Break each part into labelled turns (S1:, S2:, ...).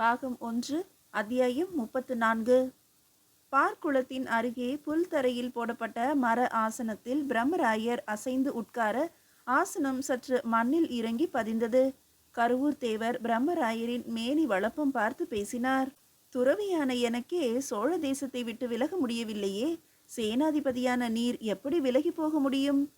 S1: பாகம் ஒன்று அத்தியாயம் முப்பத்து நான்கு. பார்க்குளத்தின் அருகே புல்தரையில் போடப்பட்ட மர ஆசனத்தில் பிரம்மராயர் அசைந்து உட்கார ஆசனம் சற்று மண்ணில் இறங்கி பதிந்தது. கருவூர் தேவர் பிரம்மராயரின் மேனி வளப்பம் பார்த்து பேசினார். துறவியான எனக்கே சோழ தேசத்தை விட்டு விலக முடியவில்லையே. சேனாதிபதியான நீர் எப்படி விலகி போக முடியும்?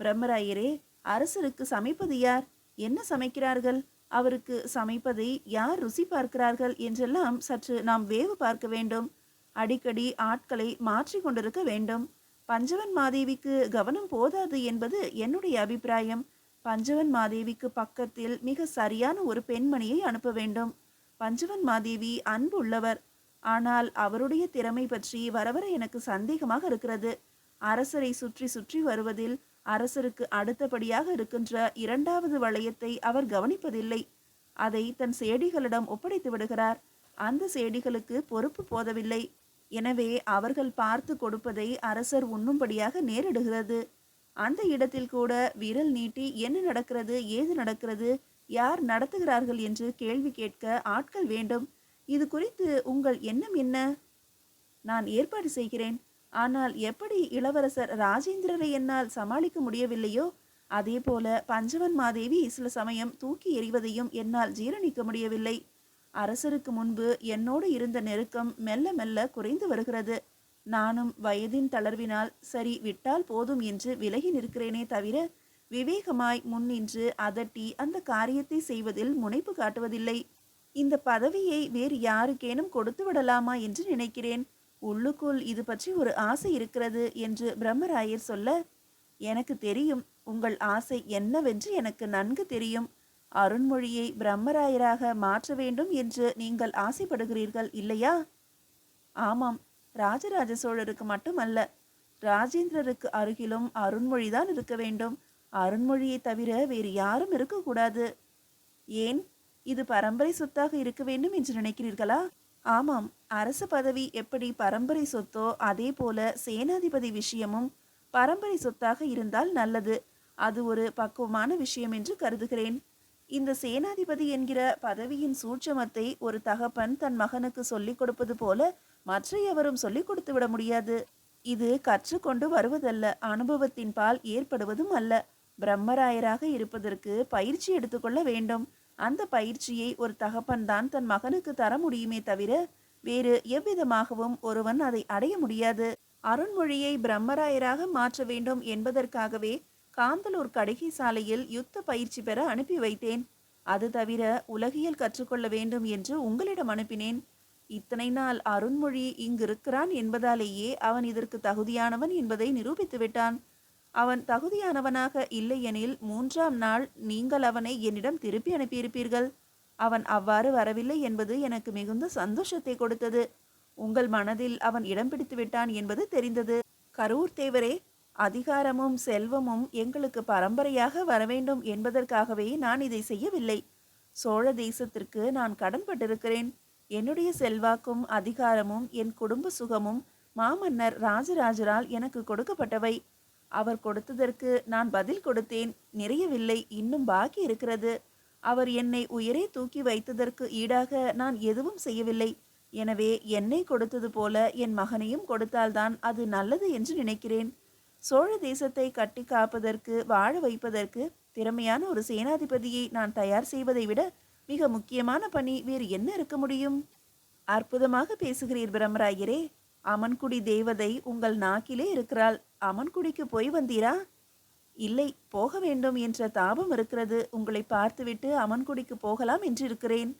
S1: பிரம்மராயரே அரசருக்கு சமைப்பது யார்? என்ன சமைக்கிறார்கள்? அவருக்கு சமைப்பதை யார் ருசி பார்க்கிறார்கள் என்றெல்லாம் சற்று நாம் வேவு பார்க்க வேண்டும். அடிக்கடி ஆட்களை மாற்றி கொண்டிருக்க வேண்டும். பஞ்சவன் மாதேவிக்கு கவனம் போதாது என்பது என்னுடைய அபிப்பிராயம். பஞ்சவன் மாதேவிக்கு பக்கத்தில் மிக சரியான ஒரு பெண்மணியை அனுப்ப வேண்டும். பஞ்சவன் மாதேவி அன்பு உள்ளவர் ஆனால் அவருடைய திறமை பற்றி வரவர எனக்கு சந்தேகமாக இருக்கிறது. அரசரை சுற்றி சுற்றி வருவதில் அரசருக்கு அடுத்தபடியாக இருக்கின்ற இரண்டாவது வளையத்தை அவர் கவனிப்பதில்லை. அதை தன் சேடிகளிடம் ஒப்படைத்து விடுகிறார். அந்த சேடிகளுக்கு பொறுப்பு போதவில்லை. எனவே அவர்கள் பார்த்து கொடுப்பதை அரசர் உண்ணும்படியாக நேரிடுகிறது. அந்த இடத்தில் கூட விரல் நீட்டி என்ன நடக்கிறது ஏது நடக்கிறது யார் நடத்துகிறார்கள் என்று கேள்வி கேட்க ஆட்கள் வேண்டும். இது குறித்து உங்கள் எண்ணம் என்ன? நான் ஏற்பாடு செய்கிறேன். ஆனால் எப்படி இளவரசர் ராஜேந்திரரை என்னால் சமாளிக்க முடியவில்லையோ? அதே போல பஞ்சவன் மாதேவி சில சமயம் தூக்கி எறிவதையும் என்னால் ஜீரணிக்க முடியவில்லை. அரசருக்கு முன்பு என்னோடு இருந்த நெருக்கம் மெல்ல மெல்ல குறைந்து வருகிறது. நானும் வயதின் தளர்வினால் சரி விட்டால் போதும் என்று விலகி நிற்கிறேனே தவிர விவேகமாய் முன்னின்று அதட்டி அந்த காரியத்தை செய்வதில் முனைப்பு காட்டுவதில்லை. இந்த பதவியை வேறு யாருக்கேனும் கொடுத்து விடலாமா என்று நினைக்கிறேன். உள்ளுக்குள் இது பற்றி ஒரு ஆசை இருக்கிறது என்று பிரம்மராயர் சொல்ல எனக்கு தெரியும் உங்கள் ஆசை என்னவென்று எனக்கு நன்கு தெரியும். அருண்மொழியை பிரம்மராயராக மாற்ற வேண்டும் என்று நீங்கள் ஆசைப்படுகிறீர்கள் இல்லையா? ஆமாம் ராஜராஜ சோழருக்கு மட்டுமல்ல. ராஜேந்திரருக்கு அருகிலும் அருண்மொழிதான் இருக்க வேண்டும். அருண்மொழியை தவிர வேறு யாரும் இருக்கக்கூடாது. ஏன்? இது பரம்பரை சொத்தாக இருக்க வேண்டும் என்று நினைக்கிறீர்களா? ஆமாம் அரசு பதவி எப்படி பரம்பரை சொத்தோ அதே போல சேனாதிபதி விஷயமும் பரம்பரை சொத்தாக இருந்தால் நல்லது. அது ஒரு பக்குவமான விஷயம் என்று கருதுகிறேன். இந்த சேனாதிபதி என்கிற பதவியின் சூட்சமத்தை ஒரு தகப்பன் தன் மகனுக்கு சொல்லிக் கொடுப்பது போல மற்ற எவரும் சொல்லிக் கொடுத்து விட முடியாது. இது கற்றுக்கொண்டு வருவதல்ல அனுபவத்தின் பால் ஏற்படுவதும் அல்ல. பிரம்மராயராக இருப்பதற்கு பயிற்சி எடுத்துக்கொள்ள வேண்டும். அந்த பயிற்சியை ஒரு தகப்பன் தான் தன் மகனுக்கு தர முடியுமே தவிர வேறு எவ்விதமாகவும் ஒருவன் அதை அடைய முடியாது. அருண்மொழியை பிரம்மராயராக மாற்ற வேண்டும் என்பதற்காகவே காந்தலூர் கடைகை சாலையில் யுத்த பயிற்சி பெற அனுப்பி வைத்தேன். அது தவிர உலகியல் கற்றுக்கொள்ள வேண்டும் என்று உங்களிடம் அனுப்பினேன். இத்தனை நாள் அருண்மொழி இங்கு இருக்கிறான் என்பதாலேயே அவன் இதற்கு தகுதியானவன் என்பதை நிரூபித்து விட்டான் அவன் தகுதியானவனாக இல்லையெனில் மூன்றாம் நாள் நீங்கள் அவனை என்னிடம் திருப்பி அனுப்பியிருப்பீர்கள். அவன் அவ்வாறு வரவில்லை என்பது எனக்கு மிகுந்த சந்தோஷத்தை கொடுத்தது. உங்கள் மனதில் அவன் இடம் பிடித்து விட்டான் என்பது தெரிந்தது. கரூர் தேவரே அதிகாரமும் செல்வமும் எங்களுக்கு பரம்பரையாக வரவேண்டும் என்பதற்காகவே நான் இதை செய்யவில்லை. சோழ தேசத்திற்கு நான் கடன்பட்டிருக்கிறேன். என்னுடைய செல்வாக்கும் அதிகாரமும் என் குடும்ப சுகமும் மாமன்னர் ராஜராஜரால் எனக்கு கொடுக்கப்பட்டவை. அவர் கொடுத்ததற்கு நான் பதில் கொடுத்தேன். நிறையவில்லை இன்னும் பாக்கி இருக்கிறது. அவர் என்னை உயரே தூக்கி வைத்ததற்கு ஈடாக நான் எதுவும் செய்யவில்லை. எனவே என்னை கொடுத்தது போல என் மகனையும் கொடுத்தால்தான் அது நல்லது என்று நினைக்கிறேன். சோழ தேசத்தை கட்டி காப்பதற்கு வாழ வைப்பதற்கு திறமையான ஒரு சேனாதிபதியை நான் தயார் செய்வதை விட மிக முக்கியமான பணி வேறு என்ன இருக்க முடியும்? அற்புதமாக பேசுகிறீர் பிரம்மராயரே. அமன்குடி தேவதை உங்கள் நாக்கிலே இருக்கிறாள். அமன்குடிக்கு போய் வந்தீரா? இல்லை போக வேண்டும் என்ற தாபம் இருக்கிறது. உங்களை பார்த்துவிட்டு அமன்குடிக்கு போகலாம் என்று இருக்கிறேன்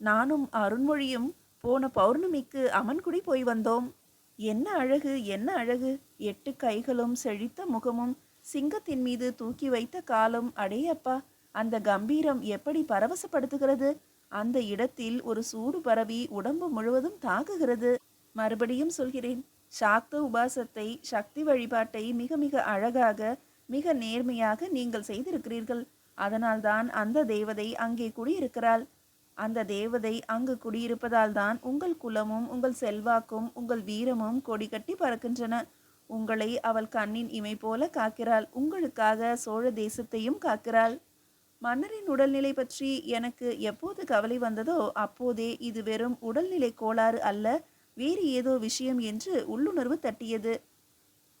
S1: நானும் அருண்மொழியும் போன பௌர்ணமிக்கு அமன்குடி போய் வந்தோம். என்ன அழகு என்ன அழகு. எட்டு கைகளும் செழித்த முகமும் சிங்கத்தின் மீது தூக்கி வைத்த காலும். அடேயப்பா அந்த கம்பீரம் எப்படி பரவசப்படுத்துகிறது? அந்த இடத்தில் ஒரு சூடு பரவி உடம்பு முழுவதும் தாக்குகிறது. மறுபடியும் சொல்கிறேன். சாக்த உபாசத்தை சக்தி வழிபாட்டை மிக மிக அழகாக மிக நேர்மையாக நீங்கள் செய்திருக்கிறீர்கள். அதனால்தான் அந்த தேவதை அங்கே குடியிருக்கிறாள். அந்த தேவதை அங்கு குடியிருப்பதால் தான் உங்கள் குலமும் உங்கள் செல்வாக்கும் உங்கள் வீரமும் கொடி கட்டி பறக்கின்றன. உங்களை அவள் கண்ணின் இமை போல காக்கிறாள். உங்களுக்காக சோழ தேசத்தையும் காக்கிறாள். மன்னரின் உடல்நிலை பற்றி எனக்கு எப்போது கவலை வந்ததோ அப்போதே இது வெறும் உடல்நிலை கோளாறு அல்ல. வேறு ஏதோ விஷயம் என்று உள்ளுணர்வு தட்டியது.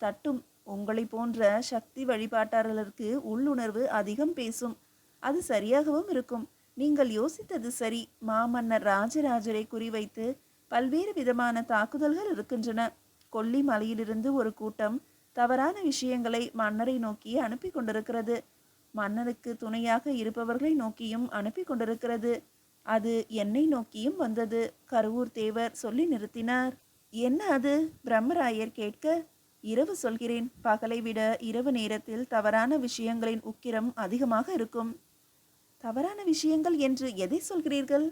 S1: தட்டும் உங்களை போன்ற சக்தி வழிபாட்டாளர்களுக்கு உள்ளுணர்வு அதிகம் பேசும். அது சரியாகவும் இருக்கும். நீங்கள் யோசித்தது சரி. மாமன்னர் ராஜராஜரை குறிவைத்து பல்வேறு விதமான தாக்குதல்கள் இருக்கின்றன. கொல்லி மலையிலிருந்து ஒரு கூட்டம் தவறான விஷயங்களை மன்னரை நோக்கி அனுப்பி கொண்டிருக்கிறது. மன்னருக்கு துணையாக இருப்பவர்களை நோக்கியும் அனுப்பி கொண்டிருக்கிறது. அது என்னை நோக்கியும் வந்தது. கருவூர் தேவர் சொல்லி நிறுத்தினார். என்ன அது? பிரம்மராயர் கேட்க இரவு சொல்கிறேன். பகலை விட இரவு நேரத்தில் தவறான விஷயங்களின் உக்கிரம் அதிகமாக இருக்கும். தவறான விஷயங்கள் என்று எதை சொல்கிறீர்கள்?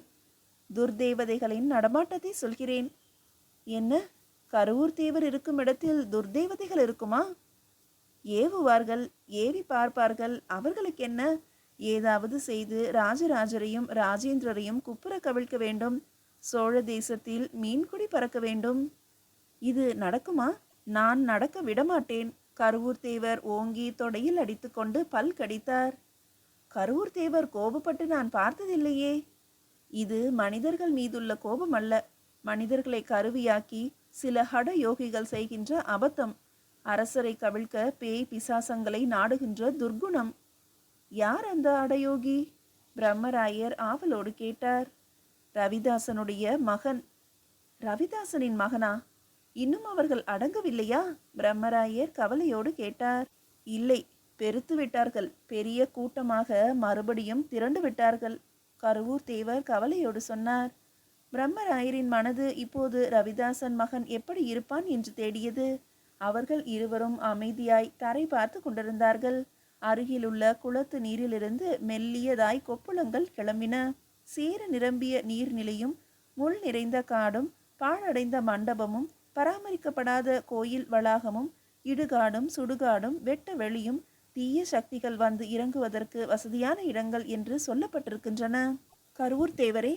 S1: துர்தேவதைகளின் நடமாட்டத்தை சொல்கிறேன். என்ன? கருவூர் தேவர் இருக்கும் இடத்தில் துர்தேவதைகள் இருக்குமா? ஏவுவார்கள். ஏவி பார்ப்பார்கள். அவர்களுக்கு என்ன ஏதாவது செய்து ராஜராஜரையும் ராஜேந்திரரையும் குப்புற கவிழ்க்க வேண்டும். சோழ தேசத்தில் மீன்குடி பறக்க வேண்டும். இது நடக்குமா? நான் நடக்க விடமாட்டேன். கருவூர் தேவர் ஓங்கி தொடையில் அடித்துக்கொண்டு பல் கடித்தார். கருவூர் தேவர் கோபப்பட்டு நான் பார்த்ததில்லையே. இது மனிதர்கள் மீதுள்ள கோபம் அல்ல மனிதர்களை கருவியாக்கி சில ஹட யோகிகள் செய்கின்ற அபத்தம். அரசரை கவிழ்க்க பேய் பிசாசங்களை நாடுகின்ற துர்குணம் யார் அந்த அடயோகி? பிரம்மராயர் ஆவலோடு கேட்டார். ரவிதாசனுடைய மகன். ரவிதாசனின் மகனா? இன்னும் அவர்கள் அடங்கவில்லையா? பிரம்மராயர் கவலையோடு கேட்டார். இல்லை பெருத்து விட்டார்கள். பெரிய கூட்டமாக மறுபடியும் திரண்டு விட்டார்கள். கருவூர் தேவர் கவலையோடு சொன்னார். பிரம்மராயரின் மனது இப்போது ரவிதாசன் மகன் எப்படி இருப்பான் என்று தேடியது. அவர்கள் இருவரும் அமைதியாய் தரை பார்த்து கொண்டிருந்தார்கள். அருகிலுள்ள குளத்து நீரிலிருந்து மெல்லியதாய் கொப்புளங்கள் கிளம்பின. சேர நிரம்பிய நீர்நிலையும் முள் நிறைந்த காடும் பாழடைந்த மண்டபமும் பராமரிக்கப்படாத கோயில் வளாகமும் இடுகாடும் சுடுகாடும் வெட்ட வெளியும் தீய சக்திகள் வந்து இறங்குவதற்கு வசதியான இடங்கள் என்று சொல்லப்பட்டிருக்கின்றன. கரூர் தேவரே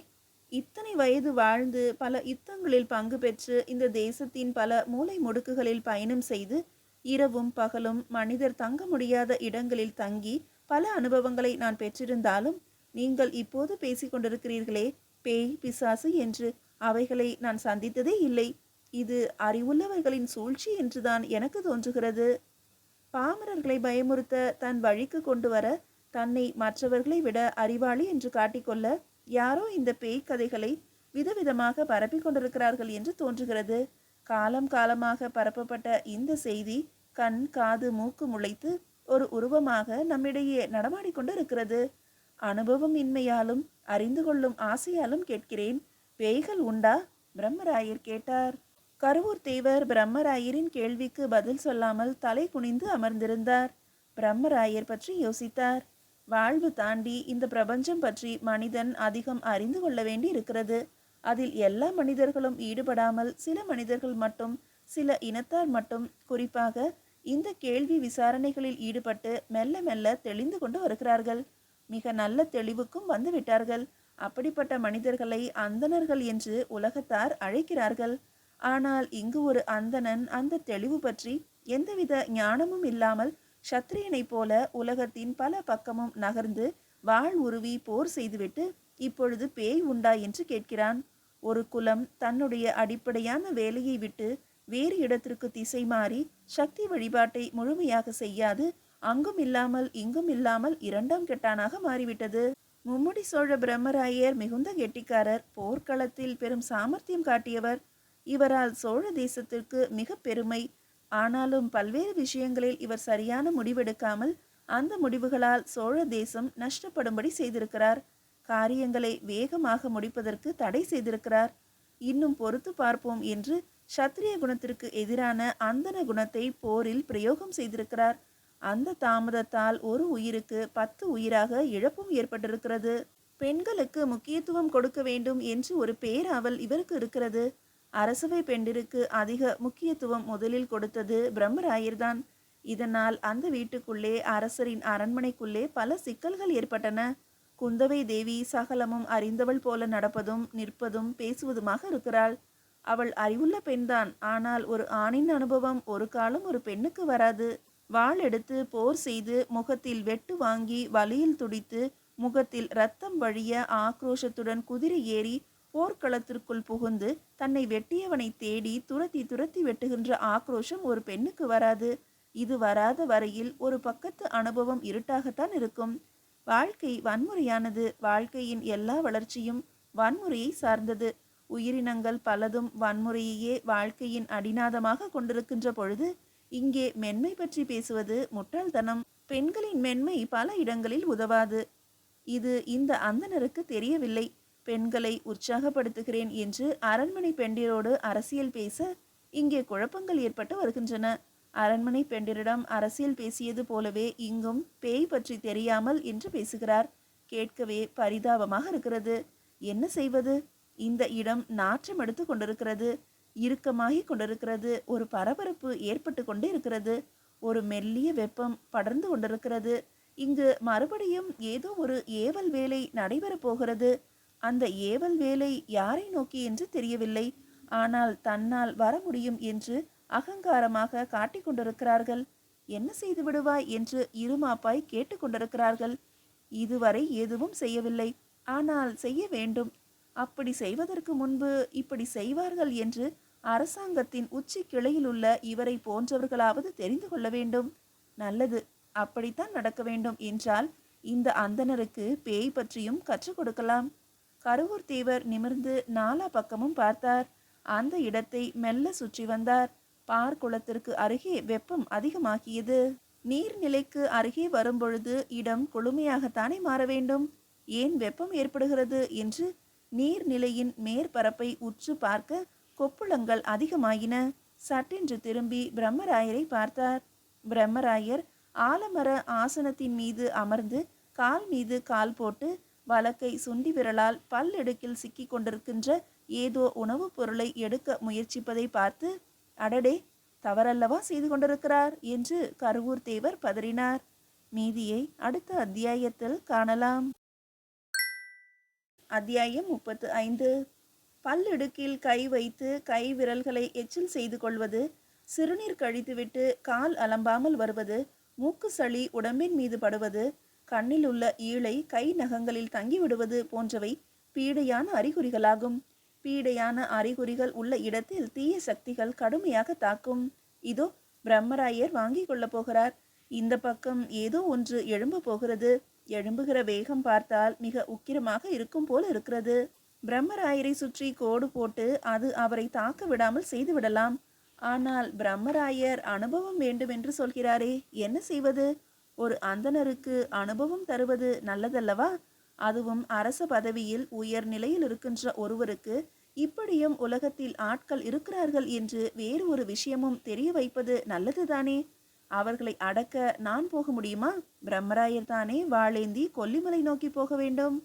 S1: இத்தனை வயது வாழ்ந்து பல யுத்தங்களில் பங்கு பெற்று இந்த தேசத்தின் பல மூலை முடுக்குகளில் பயணம் செய்து இரவும் பகலும் மனிதர் தங்க முடியாத இடங்களில் தங்கி பல அனுபவங்களை நான் பெற்றிருந்தாலும் நீங்கள் இப்போது பேசிக் கொண்டிருக்கிறீர்களே பேய் பிசாசு என்று அவைகளை நான் சந்தித்ததே இல்லை. இது அறிவுள்ளவர்களின் சூழ்ச்சி என்றுதான் எனக்கு தோன்றுகிறது. பாமரர்களை பயமுறுத்த தன் வழிக்கு கொண்டு வர தன்னை மற்றவர்களை விட அறிவாளி என்று காட்டிக்கொள்ள யாரோ இந்த பேய் கதைகளை விதவிதமாக பரப்பிக் கொண்டிருக்கிறார்கள் என்று தோன்றுகிறது. காலம் காலமாக பரப்பப்பட்ட இந்த செய்தி கண் காது மூக்கு முளைத்து ஒரு உருவமாக நம்மிடையே நடமாடிக்கொண்டு இருக்கிறது அனுபவம் இன்மையாலும் அறிந்து கொள்ளும் ஆசையாலும் கேட்கிறேன். பேய்கள் உண்டா? பிரம்மராயர் கேட்டார். கருவூர் தேவர் பிரம்மராயரின் கேள்விக்கு பதில் சொல்லாமல் தலை குனிந்து அமர்ந்திருந்தார். பிரம்மராயர் பற்றி யோசித்தார். வாழ்வு தாண்டி இந்த பிரபஞ்சம் பற்றி மனிதன் அதிகம் அறிந்து கொள்ள வேண்டி இருக்கிறது அதில் எல்லா மனிதர்களும் ஈடுபடாமல் சில மனிதர்கள் மட்டும் சில இனத்தார் மட்டும் குறிப்பாக இந்த கேள்வி விசாரணைகளில் ஈடுபட்டு மெல்ல மெல்ல தெளிந்து கொண்டு வருகிறார்கள். மிக நல்ல தெளிவுக்கும் வந்துவிட்டார்கள் அப்படிப்பட்ட மனிதர்களை அந்தணர்கள் என்று உலகத்தார் அழைக்கிறார்கள். ஆனால் இங்கு ஒரு அந்தணன் அந்த தெளிவு பற்றி எந்தவித ஞானமும் இல்லாமல் சத்திரியனைப் போல உலகத்தின் பல பக்கமும் நகர்ந்து வாழ் உருவி போர் செய்துவிட்டு இப்பொழுது பேய் உண்டா என்று கேட்கிறான். ஒரு குலம் தன்னுடைய அடிப்படையான வேலையை விட்டு வேறு இடத்திற்கு திசை மாறி சக்தி வழிபாட்டை முழுமையாக செய்யாது. அங்கும் இல்லாமல் இங்கும் இல்லாமல் இரண்டாம் கெட்டானாக மாறிவிட்டது. மும்முடி சோழ பிரம்மராயர் மிகுந்த கெட்டிக்காரர் போர்க்களத்தில் பெரும் சாமர்த்தியம் காட்டியவர். இவரால் சோழ தேசத்திற்கு மிக பெருமை. ஆனாலும் பல்வேறு விஷயங்களில் இவர் சரியான முடிவெடுக்காமல் அந்த முடிவுகளால் சோழ தேசம் நஷ்டப்படும்படி செய்திருக்கிறார். காரியங்களை வேகமாக முடிப்பதற்கு தடை செய்திருக்கிறார். இன்னும் பொறுத்து பார்ப்போம் என்று சத்திரிய குணத்திற்கு எதிரான அந்தன குணத்தை போரில் பிரயோகம் செய்திருக்கிறார். அந்த தாமதத்தால் ஒரு உயிருக்கு பத்து உயிராக இழப்பும் ஏற்பட்டிருக்கிறது. பெண்களுக்கு முக்கியத்துவம் கொடுக்க வேண்டும் என்று ஒரு பேராவல் இவருக்கு இருக்கிறது. அரசவை பெண்டிற்கு அதிக முக்கியத்துவம் முதலில் கொடுத்தது பிரம்மராயர்தான். இதனால் அந்த வீட்டுக்குள்ளே அரசரின் அரண்மனைக்குள்ளே பல சிக்கல்கள் ஏற்பட்டன. குந்தவை தேவி சகலமும் அறிந்தவள் போல நடப்பதும் நிற்பதும் பேசுவதுமாக இருக்கிறாள். அவள் அறிவுள்ள பெண்தான். ஆனால் ஒரு ஆணின் அனுபவம் ஒரு காலம் ஒரு பெண்ணுக்கு வராது. வாள் எடுத்து போர் செய்து முகத்தில் வெட்டு வாங்கி வலியில் துடித்து முகத்தில் ரத்தம் வழிய ஆக்ரோஷத்துடன் குதிரை ஏறி போர்க்களத்திற்குள் புகுந்து தன்னை வெட்டியவனை தேடி துரத்தி துரத்தி வெட்டுகின்ற ஆக்ரோஷம் ஒரு பெண்ணுக்கு வராது. இது வராத வரையில் ஒரு பக்கத்து அனுபவம் இருட்டாகத்தான் இருக்கும். வாழ்க்கை வன்முறையானது. வாழ்க்கையின் எல்லா வளர்ச்சியும் வன்முறையை சார்ந்தது. உயிரினங்கள் பலதும் வன்முறையையே வாழ்க்கையின் அடிநாதமாக கொண்டிருக்கின்ற பொழுது இங்கே மென்மை பற்றி பேசுவது முட்டாள்தனம். பெண்களின் மென்மை பல இடங்களில் உதவாது. இது இந்த அந்தணருக்கு தெரியவில்லை. பெண்களை உற்சாகப்படுத்துகிறேன் என்று அரண்மனை பெண்டிரோடு அரசியல் பேச இங்கே குழப்பங்கள் ஏற்பட்டு வருகின்றன. அரண்மனை பெண்டிரிடம் அரசியல் பேசியது போலவே இங்கும் பேய் பற்றி தெரியாமல் என்று பேசுகிறார். கேட்கவே பரிதாபமாக இருக்கிறது. என்ன செய்வது? இந்த இடம் நாற்றம் எடுத்து கொண்டிருக்கிறது. இறுக்கமாகி கொண்டிருக்கிறது. ஒரு பரபரப்பு ஏற்பட்டு கொண்டு இருக்கிறது. ஒரு மெல்லிய வெப்பம் படர்ந்து கொண்டிருக்கிறது. இங்கு மறுபடியும் ஏதோ ஒரு ஏவல் வேலை நடைபெறப் போகிறது. அந்த ஏவல் வேலை யாரை நோக்கி என்று தெரியவில்லை. ஆனால் தன்னால் வர முடியும் என்று அகங்காரமாக காட்டிக் கொண்டிருக்கிறார்கள். என்ன செய்து விடுவாய்? என்று இருமாப்பாய் கேட்டுக்கொண்டிருக்கிறார்கள் இதுவரை எதுவும் செய்யவில்லை. ஆனால் செய்ய வேண்டும். அப்படி செய்வதற்கு முன்பு இப்படி செய்வார்கள் என்று அரசாங்கத்தின் உச்சி கிளையில் உள்ள இவரை போன்றவர்களாவது தெரிந்து கொள்ள வேண்டும். நல்லது. அப்படித்தான் நடக்க வேண்டும் என்றால் இந்த அந்தணருக்கு பேய் பற்றியும் கற்றுக் கொடுக்கலாம். கருவூர் தேவர் நிமிர்ந்து நாலா பக்கமும் பார்த்தார். அந்த இடத்தை மெல்ல சுற்றி வந்தார். பார்க்குளத்திற்கு அருகே வெப்பம் அதிகமாகியது. நீர்நிலைக்கு அருகே வரும்பொழுது இடம் குளுமையாகத்தானே மாற வேண்டும்? ஏன் வெப்பம் ஏற்படுகிறது என்று நீர்நிலையின் மேற்பரப்பை உற்று பார்க்க கொப்புளங்கள் அதிகமாயின. சட்டென்று திரும்பி பிரம்மராயரை பார்த்தார். பிரம்மராயர் ஆலமர ஆசனத்தின் மீது அமர்ந்து கால் மீது கால் போட்டு வழக்கை சுண்டி விரலால் பல்லெடுக்கில் சிக்கி கொண்டிருக்கின்ற ஏதோ உணவுப் பொருளை எடுக்க முயற்சிப்பதை பார்த்து அடடே தவறல்லவா செய்து கொண்டிருக்கிறார் என்று கருவூர் தேவர் பதறினார். மீதியை அடுத்த அத்தியாயத்தில் காணலாம். அத்தியாயம் முப்பத்து ஐந்து பல்லிடுக்கில் கை வைத்து கை விரல்களை எச்சில் செய்து கொள்வது சிறுநீர் கழித்துவிட்டு கால் அலம்பாமல் வருவது மூக்கு சளி உடம்பின் மீது படுவது கண்ணில் உள்ள ஈழை கை நகங்களில் தங்கிவிடுவது போன்றவை பீடையான அறிகுறிகளாகும். பீடையான அறிகுறிகள் உள்ள இடத்தில் தீய சக்திகள் கடுமையாக தாக்கும். இதோ பிரம்மராயர் வாங்கி கொள்ளப் போகிறார். இந்த பக்கம் ஏதோ ஒன்று எழும்ப போகிறது. எழும்புகிற வேகம் பார்த்தால் மிக உக்கிரமாக இருக்கும் போல் இருக்கிறது. பிரம்மராயரை சுற்றி கோடு போட்டு அது அவரை தாக்க விடாமல் செய்து விடலாம். ஆனால் பிரம்மராயர் அனுபவம் வேண்டும் என்று சொல்கிறாரே என்ன செய்வது? ஒரு அந்தணருக்கு அனுபவம் தருவது நல்லதல்லவா? அதுவும் அரச பதவியில் உயர் நிலையில் இருக்கின்ற ஒருவருக்கு இப்படியும் உலகத்தில் ஆட்கள் இருக்கிறார்கள் என்று வேறு ஒரு விஷயமும் தெரிய வைப்பது நல்லதுதானே? அவர்களை அடக்க நான் போக முடியுமா? பிரம்மராயர் தானே வாளேந்தி கொல்லிமலை நோக்கி போக வேண்டும்.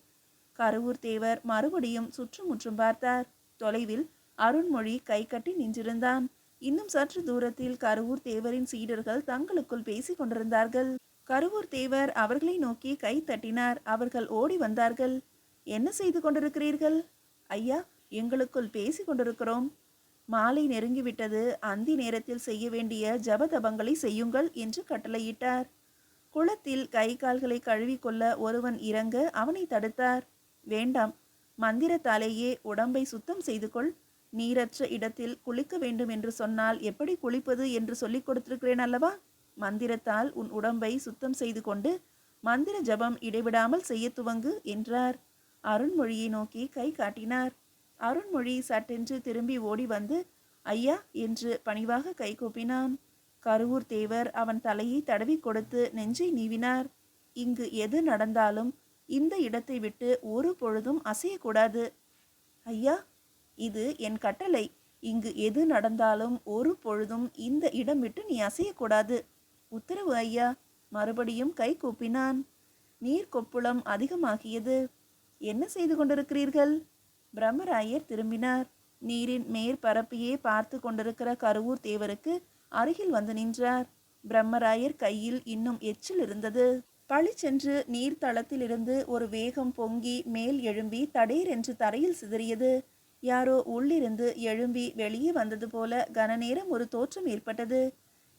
S1: கருவூர் தேவர் மறுபடியும் சுற்றுமுற்றும் பார்த்தார். தொலைவில் அருண்மொழி கை கட்டி நின்றிருந்தான். இன்னும் சற்று தூரத்தில் கருவூர் தேவரின் சீடர்கள் தங்களுக்குள் பேசிக் கொண்டிருந்தார்கள். கருவூர் தேவர் அவர்களை நோக்கி கை தட்டினார். அவர்கள் ஓடி வந்தார்கள். என்ன செய்து கொண்டிருக்கிறீர்கள்? ஐயா எங்களுக்குள் பேசி கொண்டிருக்கிறோம். மாலை நெருங்கிவிட்டது. அந்தி நேரத்தில் செய்ய வேண்டிய ஜபதபங்களை செய்யுங்கள் என்று கட்டளையிட்டார். குளத்தில் கை கால்களை கழுவிக்கொள்ள ஒருவன் இறங்க அவனை தடுத்தார். வேண்டாம். மந்திரத்தாலேயே உடம்பை சுத்தம் செய்து கொள் நீரற்ற இடத்தில் குளிக்க வேண்டும் என்று சொன்னால் எப்படி குளிப்பது என்று சொல்லிக் கொடுத்திருக்கிறேன் அல்லவா? மந்திரத்தால் உன் உடம்பை சுத்தம் செய்து கொண்டு மந்திர ஜபம் இடைவிடாமல் செய்ய துவங்கு என்றார். அருண்மொழியை நோக்கி கை காட்டினார். அருண்மொழி சட்டென்று திரும்பி ஓடி வந்து ஐயா என்று பணிவாக கை கூப்பினான். கருவூர் தேவர் அவன் தலையை தடவி கொடுத்து நெஞ்சை நீவினார். இங்கு எது நடந்தாலும் இந்த இடத்தை விட்டு ஒரு பொழுதும் அசையக்கூடாது. ஐயா இது என் கட்டளை. இங்கு எது நடந்தாலும் ஒரு பொழுதும் இந்த இடம் விட்டு நீ அசையக்கூடாது. உத்தரவு ஐயா. மறுபடியும் கை கூப்பினான். நீர் கொப்புளம் அதிகமாகியது. என்ன செய்து கொண்டிருக்கிறீர்கள்? பிரம்மராயர் திரும்பினார். நீரின் மேற்பரப்பையே பார்த்து கொண்டிருக்கிற கருவூர் தேவருக்கு அருகில் வந்து நின்றார். பிரம்மராயர் கையில் இன்னும் எச்சில் இருந்தது. பளிச்சென்று நீர்த்தளத்திலிருந்து ஒரு வேகம் பொங்கி மேல் எழும்பி தடீர் என்று தரையில் சிதறியது. யாரோ உள்ளிருந்து எழும்பி வெளியே வந்தது போல கனநேரம் ஒரு தோற்றம் ஏற்பட்டது.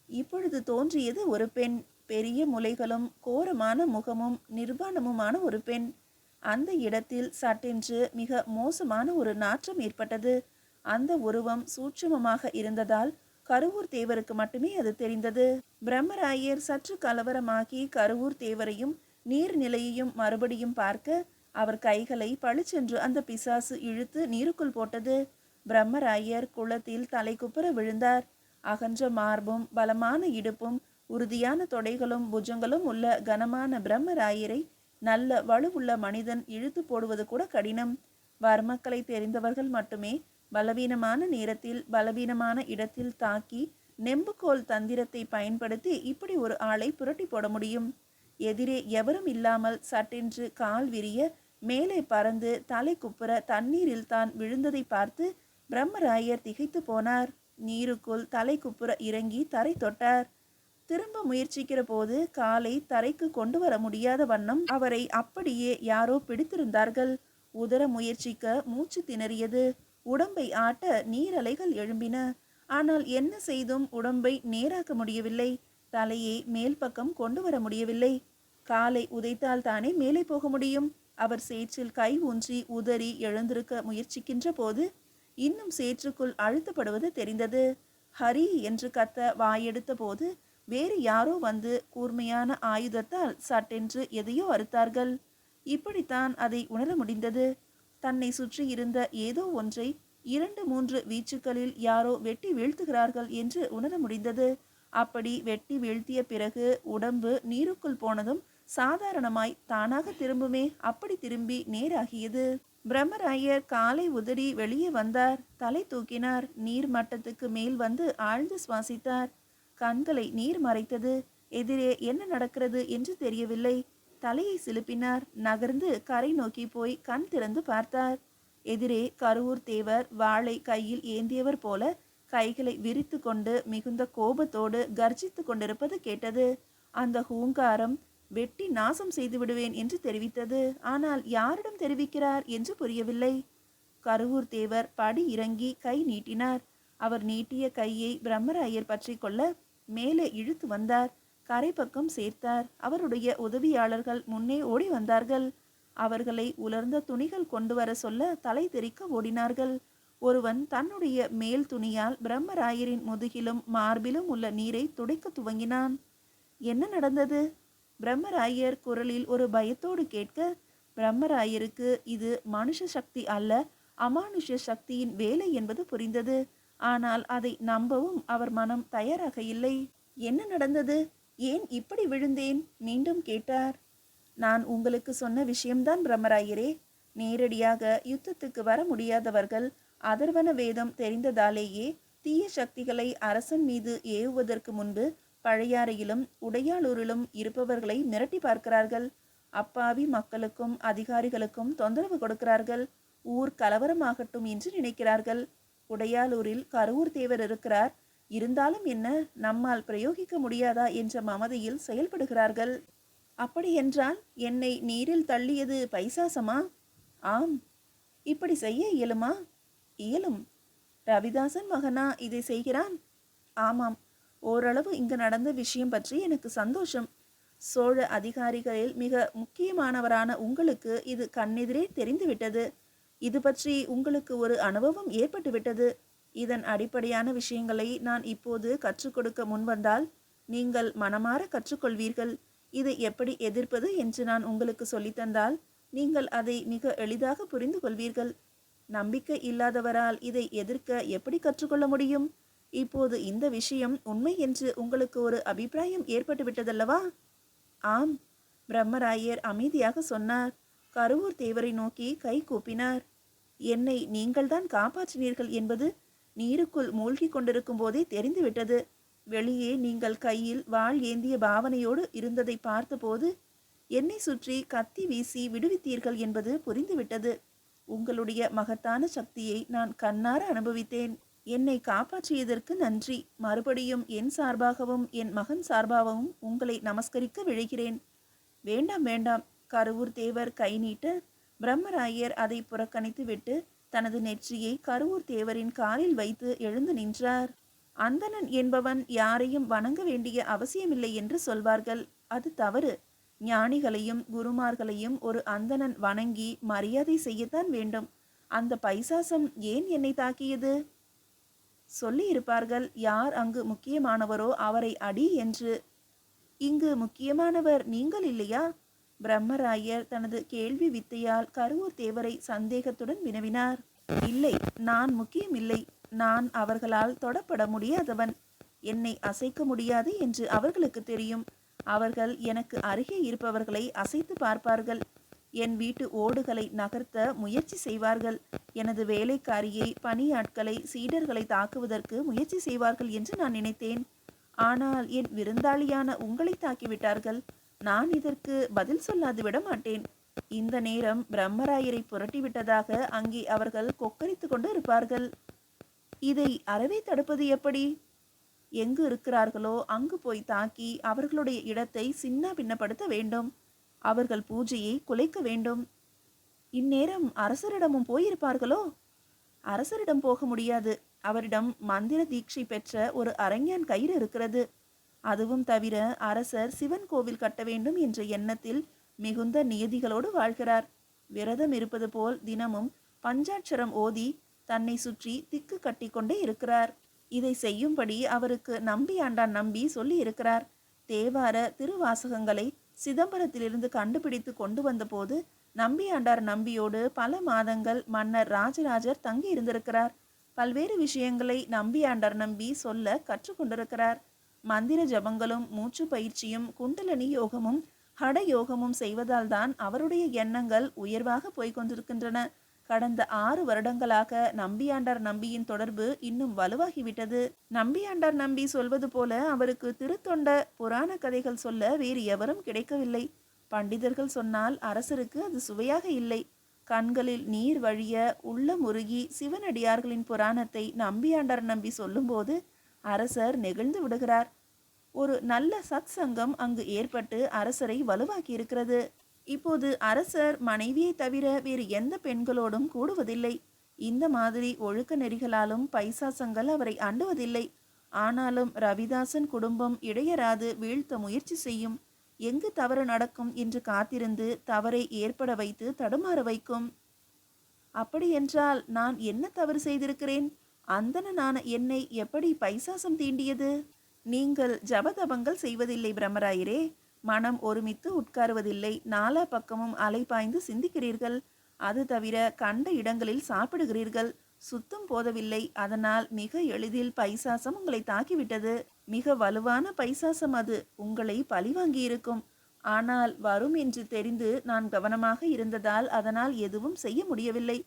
S1: இப்பொழுது தோன்றியது ஒரு பெண். பெரிய முலைகளும் கோரமான முகமும் நிர்வாணமுமான ஒரு பெண். அந்த இடத்தில் சட்டென்று மிக மோசமான ஒரு நாற்றம் ஏற்பட்டது. அந்த உருவம் சூட்சுமமாக இருந்ததால் கருவூர் தேவருக்கு மட்டுமே அது தெரிந்தது. பிரம்மராயர் சற்று கலவரமாகி கருவூர் தேவரையும் நீர்நிலையையும் மறுபடியும் பார்க்க அவர் கைகளை பளிச்சென்று அந்த பிசாசு இழுத்து நீருக்குள் போட்டது. பிரம்மராயர் குளத்தில் தலைக்குப்புற விழுந்தார். அகன்ற மார்பும் பலமான இடுப்பும் உறுதியான தொடைகளும் புஜங்களும் உள்ள கனமான பிரம்மராயரை நல்ல வலுவுள்ள மனிதன் இழுத்து போடுவது கூட கடினம். வர்மக்களை தெரிந்தவர்கள் மட்டுமே பலவீனமான நேரத்தில் பலவீனமான இடத்தில் தாக்கி நெம்புகோல் தந்திரத்தை பயன்படுத்தி இப்படி ஒரு ஆளை புரட்டி போட முடியும். எதிரே எவரும் இல்லாமல் சட்டென்று கால் விரிய மேலே பறந்து தலை குப்புற தண்ணீரில் தான் விழுந்ததை பார்த்து பிரம்மராயர் திகைத்து போனார். நீருக்குள் தலை குப்புற இறங்கி தரை தொட்டார். திரும்ப முயற்சிக்கிற போது காலை தரைக்கு கொண்டு வர முடியாத வண்ணம் அவரை அப்படியே யாரோ பிடித்திருந்தார்கள். உதர முயற்சிக்க மூச்சு திணறியது. உடம்பை ஆட்ட நீரலைகள் எழும்பின. ஆனால் என்ன செய்தும் உடம்பை நேராக்க முடியவில்லை. தலையை மேல் பக்கம் கொண்டு வர முடியவில்லை. காலை உதைத்தால் தானே மேலே போக முடியும். அவர் சேற்றில் கை ஊன்றி உதறி எழுந்திருக்க முயற்சிக்கின்ற போது இன்னும் சேற்றுக்குள் அழுத்தப்படுவது தெரிந்தது. ஹரி என்று கத்த வாயெடுத்த போது வேறு யாரோ வந்து கூர்மையான ஆயுதத்தால் சட்டென்று எதையோ அறுத்தார்கள். இப்படித்தான் அதை உணர முடிந்தது. தன்னை சுற்றி இருந்த ஏதோ ஒன்றை இரண்டு மூன்று வீச்சுக்களில் யாரோ வெட்டி வீழ்த்துகிறார்கள் என்று உணர முடிந்தது. அப்படி வெட்டி வீழ்த்திய பிறகு உடம்பு நீருக்குள் போனதும் சாதாரணமாய் தானாக திரும்புமே அப்படி திரும்பி நேராகியது. பிரம்மராயர் காலை உதறி வெளியே வந்தார். தலை தூக்கினார். நீர் மட்டத்துக்கு மேல் வந்து ஆழ்ந்து சுவாசித்தார். கண்களை நீர் மறைத்தது. எதிரே என்ன நடக்கிறது என்று தெரியவில்லை. தலையை சிலுப்பினார். நகர்ந்து கரை நோக்கி போய் கண் திறந்து பார்த்தார். எதிரே கருவூர் தேவர் வாளை கையில் ஏந்தியவர் போல கைகளை விரித்து கொண்டு மிகுந்த கோபத்தோடு கர்ஜித்து கொண்டிருப்பது கேட்டது. அந்த ஹூங்காரம் வெட்டி நாசம் செய்து விடுவேன் என்று தெரிவித்தது. ஆனால் யாரிடம் தெரிவிக்கிறார் என்று புரியவில்லை. கருவூர் தேவர் படி இறங்கி கை நீட்டினார். அவர் நீட்டிய கையை பிரம்மராயர் பற்றி கொள்ள மேலே இழுத்து வந்தார். கரை பக்கம் சேர்த்தார். அவருடைய உதவியாளர்கள் முன்னே ஓடி வந்தார்கள். அவர்களை உலர்ந்த துணிகள் கொண்டு வர சொல்ல தலை தெறிக்க ஓடினார்கள். ஒருவன் தன்னுடைய மேல் துணியால் பிரம்மராயரின் முதுகிலும் மார்பிலும் உள்ள நீரை துடைக்க துவங்கினான். என்ன நடந்தது? பிரம்மராயர் குரலில் ஒரு பயத்தோடு கேட்க பிரம்மராயருக்கு இது மனுஷ சக்தி அல்ல அமானுஷ சக்தியின் வேலை என்பது புரிந்தது. ஆனால் அதை நம்பவும் அவர் மனம் தயாராக இல்லை. என்ன நடந்தது? ஏன் இப்படி விழுந்தேன்? மீண்டும் கேட்டார். நான் உங்களுக்கு சொன்ன விஷயம்தான் பிரம்மராயரே. நேரடியாக யுத்தத்துக்கு வர முடியாதவர்கள் அதர்வன வேதம் தெரிந்ததாலேயே தீய சக்திகளை அரசன் மீது ஏவுவதற்கு முன்பு பழையாறையிலும் உடையாளூரிலும் இருப்பவர்களை மிரட்டி பார்க்கிறார்கள். அப்பாவி மக்களுக்கும் அதிகாரிகளுக்கும் தொந்தரவு கொடுக்கிறார்கள். ஊர் கலவரமாகட்டும் என்று நினைக்கிறார்கள். உடையாலூரில் கரூர் தேவர் இருக்கிறார். இருந்தாலும் என்ன? நம்மால் பிரயோகிக்க முடியாதா என்ற மமதையில் செயல்படுகிறார்கள். அப்படியென்றால் என்னை நீரில் தள்ளியது பைசாசமா? ஆம். இப்படி செய்ய இயலுமா? இயலும். ரவிதாசன் மகனா இதை செய்கிறான்? ஆமாம். ஓரளவு இங்கு நடந்த விஷயம் பற்றி எனக்கு சந்தோஷம். சோழ அதிகாரிகளில் மிக முக்கியமானவரான உங்களுக்கு இது கண்ணெதிரே தெரிந்துவிட்டது. இது பற்றி உங்களுக்கு ஒரு அனுபவம் ஏற்பட்டுவிட்டது. இதன் அடிப்படையான விஷயங்களை நான் இப்போது கற்றுக்கொடுக்க முன்வந்தால் நீங்கள் மனமாற கற்றுக்கொள்வீர்கள். இதை எப்படி எதிர்ப்பது என்று நான் உங்களுக்கு சொல்லித்தந்தால் நீங்கள் அதை மிக எளிதாக புரிந்து கொள்வீர்கள் நம்பிக்கை இல்லாதவரால் இதை எதிர்க்க எப்படி கற்றுக்கொள்ள முடியும்? இப்போது இந்த விஷயம் உண்மை என்று உங்களுக்கு ஒரு அபிப்பிராயம் ஏற்பட்டுவிட்டதல்லவா? ஆம் பிரம்மராயர் அமைதியாக சொன்னார். கருவூர் தேவரை நோக்கி கை கூப்பினார். என்னை நீங்கள்தான் காப்பாற்றினீர்கள் என்பது நீருக்குள் மூழ்கி கொண்டிருக்கும் போதே தெரிந்துவிட்டது. வெளியே நீங்கள் கையில் வாள் ஏந்திய பாவனையோடு இருந்ததை பார்த்தபோது என்னை சுற்றி கத்தி வீசி விடுவித்தீர்கள் என்பது புரிந்துவிட்டது. உங்களுடைய மகத்தான சக்தியை நான் கண்ணார அனுபவித்தேன். என்னை காப்பாற்றியதற்கு நன்றி. மறுபடியும் என் சார்பாகவும் என் மகன் சார்பாகவும் உங்களை நமஸ்கரிக்க விழைகிறேன். வேண்டாம் வேண்டாம். கருவூர் தேவர் கை நீட்ட பிரம்மராயர் அதை புறக்கணித்துவிட்டு தனது நெற்றியை கருவூர் தேவரின் காலில் வைத்து எழுந்து நின்றார். அந்தணன் என்பவன் யாரையும் வணங்க வேண்டிய அவசியமில்லை என்று சொல்வார்கள். அது தவறு. ஞானிகளையும் குருமார்களையும் ஒரு அந்தணன் வணங்கி மரியாதை செய்யத்தான் வேண்டும். அந்த பைசாசம் ஏன் என்னை தாக்கியது? சொல்லியிருப்பார்கள். யார் அங்கு முக்கியமானவரோ அவரை அடி என்று. இங்கு முக்கியமானவர் நீங்கள் இல்லையா? பிரம்மராயர் தனது கேள்வி வித்தையால் கருவூர் தேவரை சந்தேகத்துடன் வினவினார். இல்லை நான் முக்கியமில்லை நான் அவர்களால் தொடப்பட முடியாதவன். என்னை அசைக்க முடியாது என்று அவர்களுக்கு தெரியும். அவர்கள் எனக்கு அருகே இருப்பவர்களை அசைத்து பார்ப்பார்கள். என் வீட்டு ஓடுகளை நகர்த்த முயற்சி செய்வார்கள். எனது வேலைக்காரியை பணியாட்களை சீடர்களை தாக்குவதற்கு முயற்சி செய்வார்கள் என்று நான் நினைத்தேன். ஆனால் என் விருந்தாளியான உங்களை தாக்கிவிட்டார்கள். நான் இதற்கு பதில் சொல்லாது விட மாட்டேன். இந்த நேரம் பிரம்மராயரை புரட்டிவிட்டதாக அங்கே அவர்கள் கொக்கரித்து கொண்டு இருப்பார்கள். இதை அறவே தடுப்பது எப்படி? எங்கு இருக்கிறார்களோ அங்கு போய் தாக்கி அவர்களுடைய இடத்தை சின்ன பின்னப்படுத்த வேண்டும். அவர்கள் பூஜையை குலைக்க வேண்டும். இந்நேரம் அரசரிடமும் போயிருப்பார்களோ? அரசரிடம் போக முடியாது. அவரிடம் மந்திர தீட்சை பெற்ற ஒரு அரஞ்ஞான் கயிறு இருக்கிறது. அதுவும் தவிர அரசர் சிவன் கோவில் கட்ட வேண்டும் என்ற எண்ணத்தில் மிகுந்த நியதிகளோடு வாழ்கிறார். விரதம் இருப்பது போல் தினமும் பஞ்சாட்சரம் ஓதி தன்னை சுற்றி திக்கு கட்டிக்கொண்டே இருக்கிறார். இதை செய்யும்படி அவருக்கு நம்பி ஆண்டான் நம்பி சொல்லி இருக்கிறார். தேவார திருவாசகங்களை சிதம்பரத்திலிருந்து கண்டுபிடித்து கொண்டு வந்தபோது நம்பியாண்டார் நம்பியோடு பல மாதங்கள் மன்னர் ராஜராஜர் தங்கி இருந்திருக்கிறார் பல்வேறு விஷயங்களை நம்பியாண்டார் நம்பி சொல்ல கற்றுக்கொண்டிருக்கிறார் மந்திர ஜபங்களும் மூச்சு பயிற்சியும் குண்டலனி யோகமும் ஹட யோகமும் செய்வதால் தான் அவருடைய எண்ணங்கள் உயர்வாக போய்கொண்டிருக்கின்றன கடந்த ஆறு வருடங்களாக நம்பியாண்டார் நம்பியின் தொடர்பு இன்னும் வலுவாகிவிட்டது. நம்பியாண்டார் நம்பி சொல்வது போல அவருக்கு திருத்தொண்ட புராண கதைகள் சொல்ல வேறு எவரும் கிடைக்கவில்லை. பண்டிதர்கள் சொன்னால் அரசருக்கு அது சுவையாக இல்லை. கண்களில் நீர் வழிய உள்ளம் உருகி சிவனடியார்களின் புராணத்தை நம்பியாண்டார் நம்பி சொல்லும்போது அரசர் நெகிழ்ந்து விடுகிறார். ஒரு நல்ல சத் சங்கம் அங்கு ஏற்பட்டு அரசரை வலுவாக்கி இருக்கிறது இப்போது அரசர் மனைவியை தவிர வேறு எந்த பெண்களோடும் கூடுவதில்லை. இந்த மாதிரி ஒழுக்க நெறிகளாலும் பைசாசங்கள் அவரை அண்டுவதில்லை. ஆனாலும் ரவிதாசன் குடும்பம் இடையராது வீழ்த்த முயற்சி செய்யும். எங்கு தவறு நடக்கும் என்று காத்திருந்து தவறை ஏற்பட வைத்து தடுமாற வைக்கும். அப்படியென்றால் நான் என்ன தவறு செய்திருக்கிறேன்? அந்தனனான என்னை எப்படி பைசாசம் தீண்டியது? நீங்கள் ஜபதபங்கள் செய்வதில்லை பிரம்மராயரே. மனம் ஒருமித்து உட்காருவதில்லை. நாலா பக்கமும் அலைபாய்ந்து சிந்திக்கிறீர்கள். அது தவிர கண்ட இடங்களில் சாப்பிடுகிறீர்கள். சுத்தம் போதவில்லை. அதனால் மிக எளிதில் பைசாசம் உங்களை தாக்கிவிட்டது. மிக வலுவான பைசாசம் அது. உங்களை பழிவாங்கி இருக்கும் ஆனால் வரும் என்று தெரிந்து நான் கவனமாக இருந்ததால் அதனால் எதுவும் செய்ய முடியவில்லை.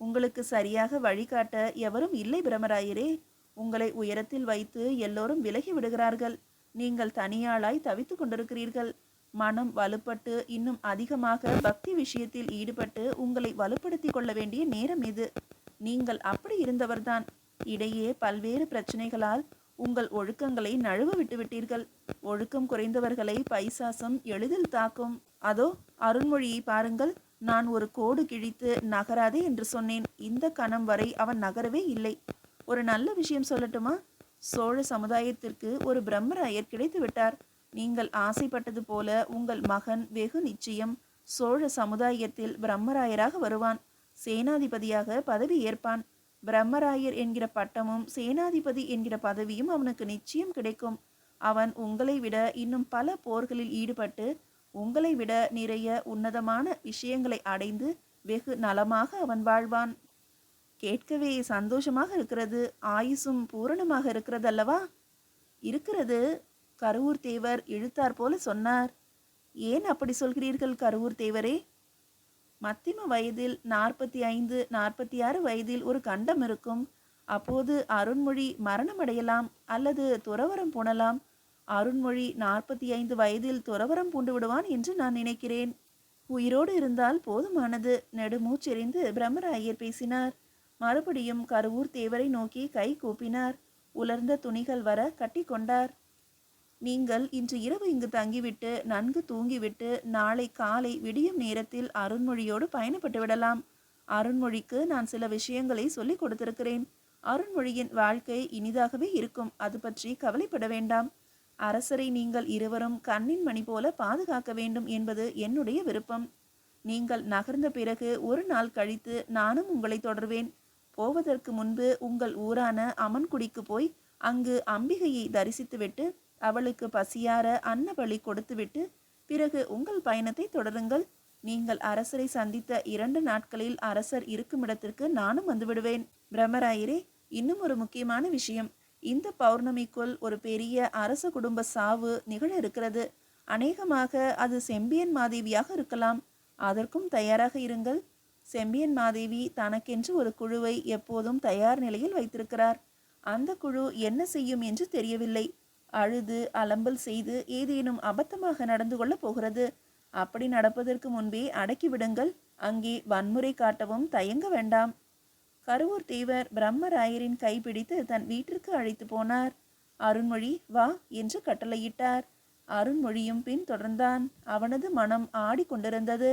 S1: உங்களுக்கு சரியாக வழிகாட்ட எவரும் இல்லை பிரமராயரே. உங்களை உயரத்தில் வைத்து எல்லோரும் விலகி விடுகிறார்கள். நீங்கள் தனியாளாய் தவித்து கொண்டிருக்கிறீர்கள். மனம் வலுப்பட்டு இன்னும் அதிகமாக பக்தி விஷயத்தில் ஈடுபட்டு உங்களை வலுப்படுத்தி கொள்ள வேண்டிய நேரம் இது. நீங்கள் அப்படி இருந்தவர்தான். இடையே பல்வேறு பிரச்சனைகளால் உங்கள் ஒழுக்கங்களை நழுவ விட்டுவிட்டீர்கள் ஒழுக்கம் குறைந்தவர்களை பைசாசம் எளிதில் தாக்கும். அதோ அருண்மொழியை பாருங்கள். நான் ஒரு கோடு கிழித்து நகராதே என்று சொன்னேன். இந்த கணம் வரை அவன் நகரவே இல்லை. ஒரு நல்ல விஷயம் சொல்லட்டுமா? சோழ சமுதாயத்திற்கு ஒரு பிரம்மராயர் கிடைத்து விட்டார். நீங்கள் ஆசைப்பட்டது போல உங்கள் மகன் வெகு நிச்சயம் சோழ சமுதாயத்தில் பிரம்மராயராக வருவான். சேனாதிபதியாக பதவி ஏற்பான். பிரம்மராயர் என்கிற பட்டமும் சேனாதிபதி என்கிற பதவியும் அவனுக்கு நிச்சயம் கிடைக்கும். அவன் உங்களை விட இன்னும் பல போர்களில் ஈடுபட்டு உங்களை விட நிறைய உன்னதமான விஷயங்களை அடைந்து வெகு நலமாக அவன் வாழ்வான். கேட்கவே சந்தோஷமாக இருக்கிறது ஆயுசும் பூரணமாக இருக்கிறது அல்லவா இருக்கிறது கருவூர் தேவர் இழுத்தார் போல சொன்னார். ஏன் அப்படி சொல்கிறீர்கள் கருவூர் தேவரே? மத்திம வயதில் நாற்பத்தி ஐந்து நாற்பத்தி ஆறு வயதில் ஒரு கண்டம் இருக்கும். அப்போது அருண்மொழி மரணமடையலாம் அல்லது துறவரம் பூணலாம். அருண்மொழி நாற்பத்தி ஐந்து வயதில் துறவரம் பூண்டு விடுவான் என்று நான் நினைக்கிறேன். உயிரோடு இருந்தால் போதுமானது நெடுமூச்செறிந்து பிரம்மராயர் பேசினார். மறுபடியும் கருவூர் தேவரை நோக்கி கை கூப்பினார். உலர்ந்த துணிகள் வர கட்டி கொண்டார். நீங்கள் இன்று இரவு இங்கு தங்கிவிட்டு நன்கு தூங்கிவிட்டு நாளை காலை விடியும் நேரத்தில் அருண்மொழியோடு பயணப்பட்டு விடலாம். அருண்மொழிக்கு நான் சில விஷயங்களை சொல்லிக் கொடுத்திருக்கிறேன். அருண்மொழியின் வாழ்க்கை இனிதாகவே இருக்கும் அது பற்றி கவலைப்பட வேண்டாம். அரசரை நீங்கள் இருவரும் கண்ணின் மணி போல பாதுகாக்க வேண்டும் என்பது என்னுடைய விருப்பம். நீங்கள் நகர்ந்த பிறகு ஒரு நாள் கழித்து நானும் உங்களை தொடர்வேன். போவதற்கு முன்பு உங்கள் ஊரான அமன்குடிக்கு போய் அங்கு அம்பிகையை தரிசித்துவிட்டு அவளுக்கு பசியார அன்னபலி கொடுத்துவிட்டு பிறகு உங்கள் பயணத்தை தொடருங்கள். நீங்கள் அரசரை சந்தித்த இரண்டு நாட்களில் அரசர் இருக்கும் இடத்திற்கு நானும் வந்துவிடுவேன். பிரம்மராயரே இன்னும் ஒரு முக்கியமான விஷயம். இந்த பௌர்ணமிக்குள் ஒரு பெரிய அரச குடும்ப சாவு நிகழ இருக்கிறது. அநேகமாக அது செம்பியன் மாதேவியாக இருக்கலாம். அதற்கும் தயாராக இருங்கள். செம்பியன் மாதேவி தனக்கென்று ஒரு குழுவை எப்போதும் தயார் நிலையில் வைத்திருக்கிறார். அந்த குழு என்ன செய்யும் என்று தெரியவில்லை. அழுது அலம்பல் செய்து ஏதேனும் அபத்தமாக நடந்து கொள்ளப் போகிறது. அப்படி நடப்பதற்கு முன்பே அடக்கிவிடுங்கள் அங்கே வன்முறை காட்டவும் தயங்க வேண்டாம். கருவூர் தேவர் பிரம்மராயரின் கைப்பிடித்து தன் வீட்டிற்கு அழைத்து போனார். அருண்மொழி வா என்று கட்டளையிட்டார். அருண்மொழியும் பின் தொடர்ந்தான் அவனது மனம் ஆடிக்கொண்டிருந்தது.